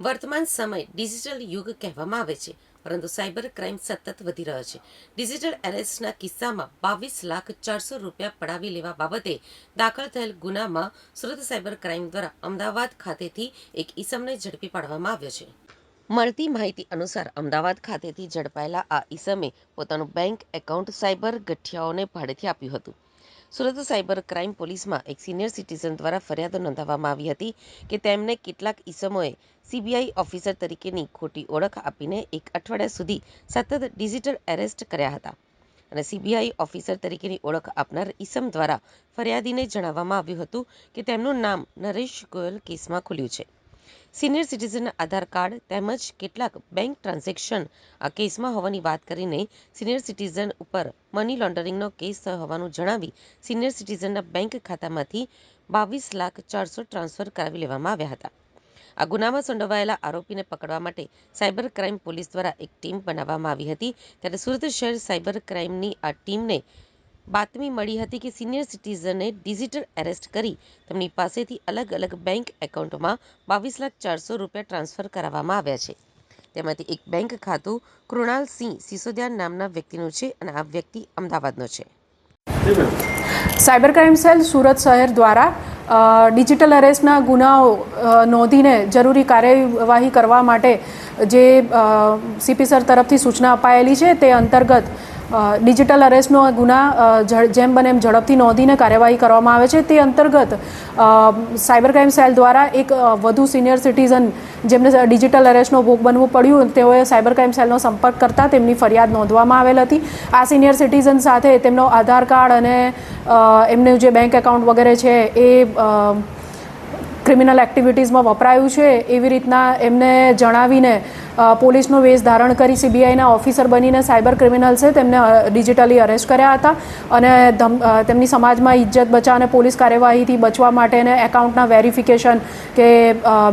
વર્તમાન સમય ડિજિટલ યુગ કહેવામાં આવે છે, પરંતુ સાયબર ક્રાઇમ સતત વધી રહ્યો છે. ડિજિટલ એરેસ્ટના કિસ્સામાં બાવીસ લાખ ચારસો રૂપિયા પડાવી લેવા બાબતે દાખલ થયેલ ગુનામાં સુરત સાયબર ક્રાઇમ દ્વારા અમદાવાદ ખાતેથી એક ઈસમને ઝડપી પાડવામાં આવ્યો છે. મળતી માહિતી અનુસાર અમદાવાદ ખાતેથી ઝડપાયેલા આ ઈસમે પોતાનું બેંક એકાઉન્ટ સાયબર ગઠિયાઓને ભાડેથી આપ્યું હતું. સુરત સાયબર ક્રાઇમ પોલીસમાં એક સિનિયર સિટીઝન દ્વારા ફરિયાદ નોંધાવવામાં આવી હતી કે તેમને કેટલાક ઈસમોએ સીબીઆઈ ઓફિસર તરીકેની ખોટી ઓળખ આપીને એક અઠવાડિયા સુધી સતત ડિજિટલ એરેસ્ટ કર્યા હતા. અને સીબીઆઈ ઓફિસર તરીકેની ઓળખ આપનાર ઈસમ દ્વારા ફરિયાદીને જણાવવામાં આવ્યું હતું કે તેમનું નામ નરેશ ગોયલ કેસમાં ખુલ્યું છે. સિનિયર સિટીઝનના આધાર કાર્ડ તેમજ કેટલાક બેંક ટ્રાન્ઝેક્શન આ કેસમાં હોવાની વાત કરીને સિનિયર સિટીઝન ઉપર મની લોન્ડરિંગનો કેસ હોવાનું જણાવી સિનિયર સિટીઝનના બેંક ખાતામાંથી બાવીસ લાખ ચારસો ટ્રાન્સફર કરાવી લેવામાં આવ્યા હતા. આ ગુનામાં સંડોવાયેલા આરોપીને પકડવા માટે સાયબર ક્રાઇમ પોલીસ દ્વારા એક ટીમ બનાવવામાં આવી હતી. ત્યારે સુરત શહેર સાયબર ક્રાઇમની આ ટીમને બાતમી મળી હતી કે સિનિયર સિટીઝને ડિજિટલ એરેસ્ટ કરી તેમની પાસેથી અલગ અલગ બેંક એકાઉન્ટમાં બાવીસ લાખ ચારસો રૂપિયા ટ્રાન્સફર કરાવવામાં આવ્યા છે. તેમાંથી એક બેંક ખાતું કૃણાલ સિંહ સિસોદિયા નામના વ્યક્તિનું છે અને આ વ્યક્તિ અમદાવાદનો છે. સાયબર ક્રાઇમ સેલ સુરત શહેર દ્વારા ડિજિટલ અરેસ્ટના ગુનાઓ નોંધીને જરૂરી કાર્યવાહી કરવા માટે જે સીપી સર તરફથી સૂચના અપાયેલી છે તે અંતર્ગત ડિજિટલ અરેસ્ટનો ગુના જેમ બને એમ ઝડપથી નોંધીને કાર્યવાહી કરવામાં આવે છે. તે અંતર્ગત સાયબર ક્રાઇમ સેલ દ્વારા એક વધુ સિનિયર સિટીઝન જેમને ડિજિટલ અરેસ્ટનો ભોગ બનવું પડ્યું, તેઓએ સાયબર ક્રાઇમ સેલનો સંપર્ક કરતા તેમની ફરિયાદ નોંધવામાં આવેલ હતી. આ સિનિયર સિટીઝન સાથે તેમનો આધાર કાર્ડ અને એમનું જે બેંક એકાઉન્ટ વગેરે છે એ ક્રિમિનલ એક્ટિવિટીઝમાં વપરાયું છે, એવી રીતના એમને જણાવીને પોલીસનો વેશ ધારણ કરી સીબીઆઈના ઓફિસર બનીને સાયબર ક્રિમિનલ્સે તેમને ડિજિટલી અરેસ્ટ કર્યા હતા અને તેમની સમાજમાં ઇજ્જત બચા અને પોલીસ કાર્યવાહીથી બચવા માટેને એકાઉન્ટના વેરિફિકેશન કે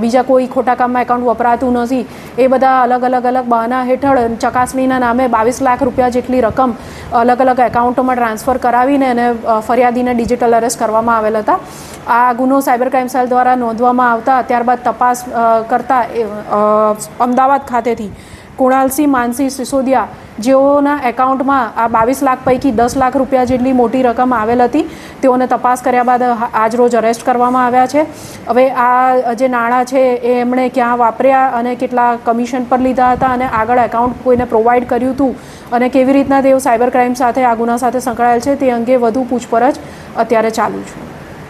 બીજા કોઈ ખોટા કામમાં એકાઉન્ટ વપરાતું નથી, એ બધા અલગ અલગ અલગ બહાના હેઠળ ચકાસણીના નામે બાવીસ લાખ રૂપિયા જેટલી રકમ અલગ અલગ એકાઉન્ટોમાં ટ્રાન્સફર કરાવીને એને ફરિયાદીને ડિજિટલ અરેસ્ટ કરવામાં આવેલ હતા. આ ગુનો સાયબર ક્રાઇમ સેલ દ્વારા નોંધવામાં આવતા ત્યારબાદ તપાસ કરતા અમદાવાદ ખાતેથી કુણાલસિંહ, માનસિંહ સિસોદિયા જેઓના એકાઉન્ટમાં આ બાવીસ લાખ પૈકી દસ લાખ રૂપિયા જેટલી મોટી રકમ આવેલ હતી, તેઓને તપાસ કર્યા બાદ આજરોજ અરેસ્ટ કરવામાં આવ્યા છે. હવે આ જે નાણાં છે એ એમણે ક્યાં વાપર્યા અને કેટલા કમિશન પર લીધા હતા અને આગળ એકાઉન્ટ કોઈને પ્રોવાઈડ કર્યું હતું અને કેવી રીતના તેઓ સાયબર ક્રાઇમ સાથે, આ ગુના સાથે સંકળાયેલ છે તે અંગે વધુ પૂછપરછ અત્યારે ચાલુ છે.